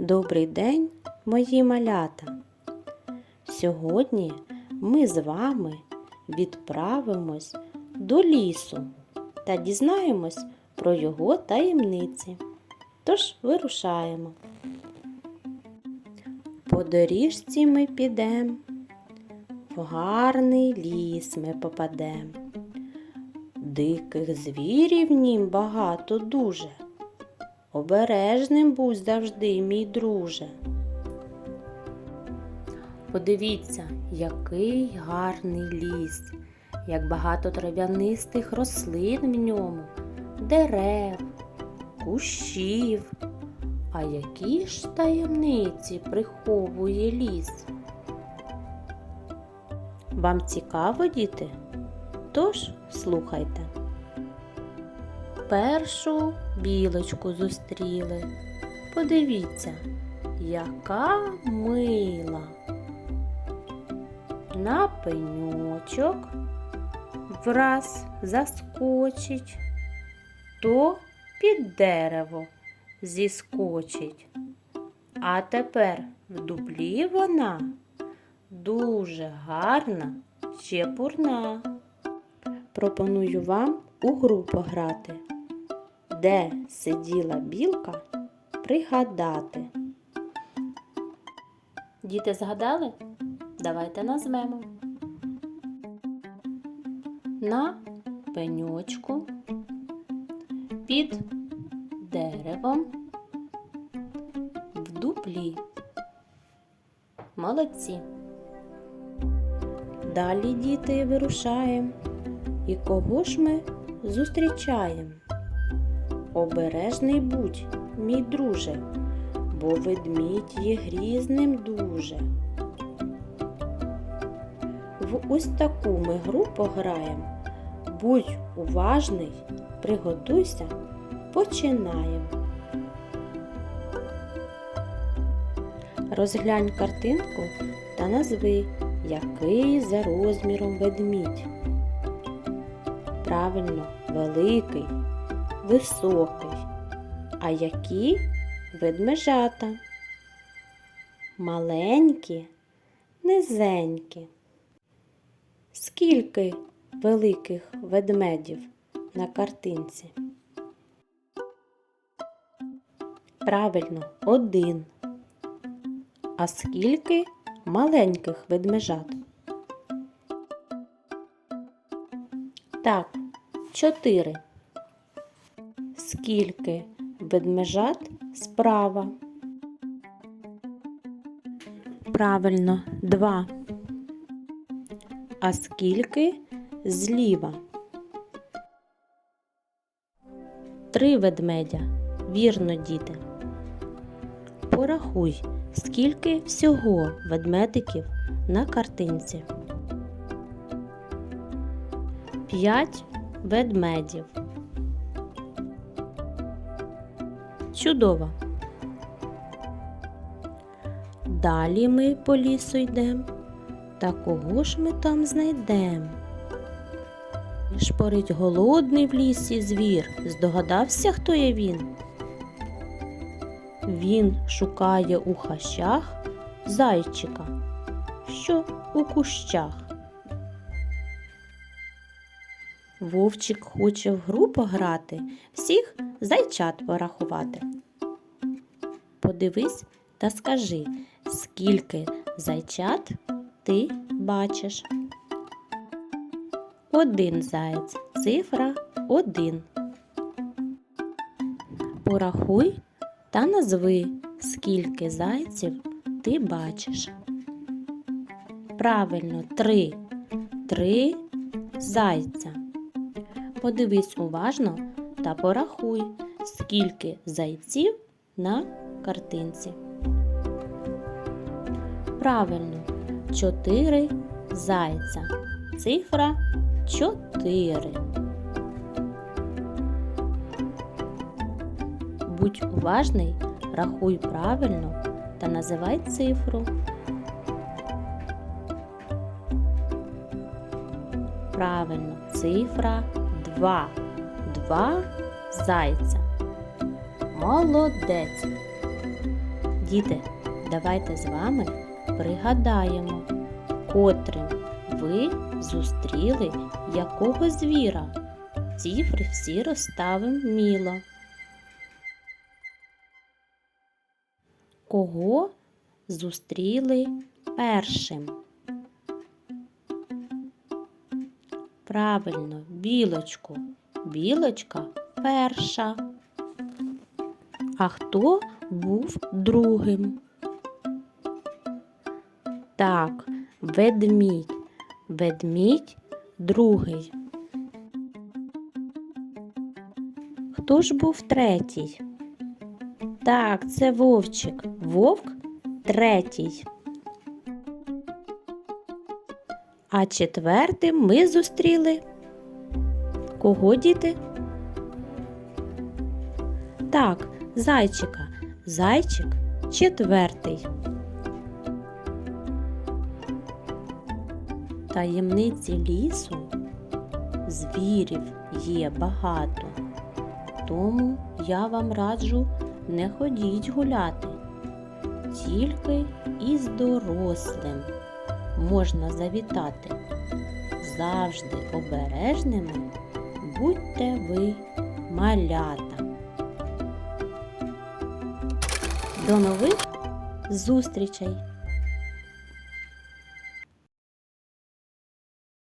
Добрий день, мої малята! Сьогодні ми з вами відправимось до лісу та дізнаємось про його таємниці. Тож вирушаємо. По доріжці ми підем, в гарний ліс ми попадем. Диких звірів в нім багато дуже. Обережним будь завжди, мій друже. Подивіться, який гарний ліс, як багато трав'янистих рослин в ньому, дерев, кущів. А які ж таємниці приховує ліс? Вам цікаво, діти? Тож слухайте. Першу білочку зустріли. Подивіться, яка мила. На пеньочок враз заскочить, то під дерево зіскочить. А тепер в дуплі вона дуже гарна, чепурна. Пропоную вам у гру пограти. Де сиділа білка, пригадати. Діти згадали? Давайте назвемо. На пеньочку, під деревом, в дуплі. Молодці. Далі діти вирушаємо. І кого ж ми зустрічаємо? Обережний будь, мій друже, бо ведмідь є грізним дуже. В ось таку ми гру пограємо. Будь уважний, приготуйся, починаємо. Розглянь картинку та назви, який за розміром ведмідь. Правильно, великий, високий. А які ведмежата? Маленькі, низенькі. Скільки великих ведмедів на картинці? Правильно, один. А скільки маленьких ведмежат? Так, чотири. Скільки ведмежат справа? Правильно, два. А скільки зліва? Три ведмедя. Вірно, діти. Порахуй, скільки всього ведмедиків на картинці. П'ять ведмедів. Чудово. Далі ми по лісу йдем. Та кого ж ми там знайдем? Шпорить голодний в лісі звір. Здогадався, хто є він? Він шукає у хащах зайчика, що у кущах. Вовчик хоче в гру пограти, всіх зайчат порахувати. Подивись та скажи, скільки зайчат ти бачиш. Один заєць, цифра один. Порахуй та назви, скільки зайців ти бачиш. Правильно, три. Три зайця. Подивись уважно та порахуй, скільки зайців на картинці. Правильно, чотири зайця. Цифра чотири. Будь уважний, рахуй правильно та називай цифру. Правильно, цифра 2. Два зайця. Молодець. Діти, давайте з вами пригадаємо, котрим ви зустріли якого звіра. Цифри всі розставимо міло. Кого зустріли першим? Правильно, білочку. Білочка перша. А хто був другим? Так, ведмідь. Ведмідь другий. Хто ж був третій? Так, це вовчик. Вовк третій. А четвертим ми зустріли. Кого діти? Так, зайчика. Зайчик четвертий. Таємниці лісу звірів є багато. Тому я вам раджу не ходіть гуляти. Тільки із дорослим можна завітати. Завжди обережними будьте ви малята. До нових зустрічей!